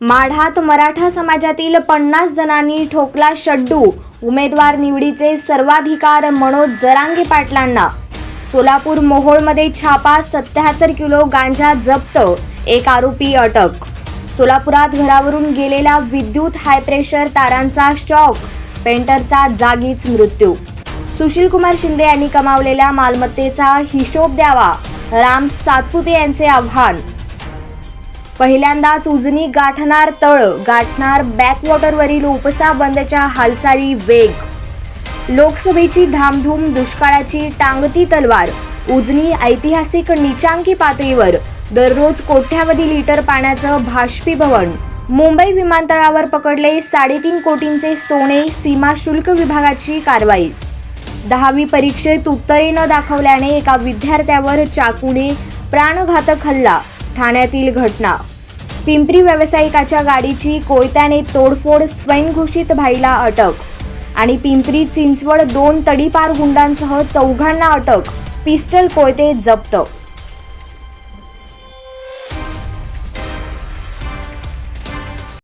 माढात मराठा समाजातील पन्नास जणांनी ठोकला शड्डू. उमेदवार निवडीचे सर्वाधिकार मनोज जरांगे पाटलांना. सोलापूर मोहोळमध्ये छापा सत्याहत्तर किलो गांजा जप्त. एक आरोपी अटक. सोलापुरात घरावरून गेलेला विद्युत हाय प्रेशर तारांचा शॉक पेंटरचा जागीच मृत्यू. सुशील कुमार शिंदे यांनी कमावलेल्या मालमत्तेचा हिशोब द्यावा. राम सातपुते यांचे आव्हान. पहिल्यांदाच उजनी गाठणार तळ गाठणार बॅकवॉटरवरील उपसा बंदच्या हालचाली वेग. लोकसभेची धामधूम दुष्काळाची टांगती तलवार. उजनी ऐतिहासिक निचांकी पातळीवर दररोज कोट्यावधी लिटर पाण्याचं भाष्पीभवन मुंबई विमानतळावर पकडले साडेतीन कोटींचे सोने सीमा शुल्क विभागाची कारवाई. दहावी परीक्षेत उत्तरे न दाखवल्याने एका विद्यार्थ्यावर चाकूने प्राणघातक हल्ला. ठाण्यातील घटना. पिंपरी व्यावसायिकाच्या गाडीची कोयत्याने तोडफोड स्वयंघोषित भाईला अटक आणि पिंपरी चिंचवड दोन तडीपार गुंडांसह चौघांना अटक. पिस्टल कोयते जप्त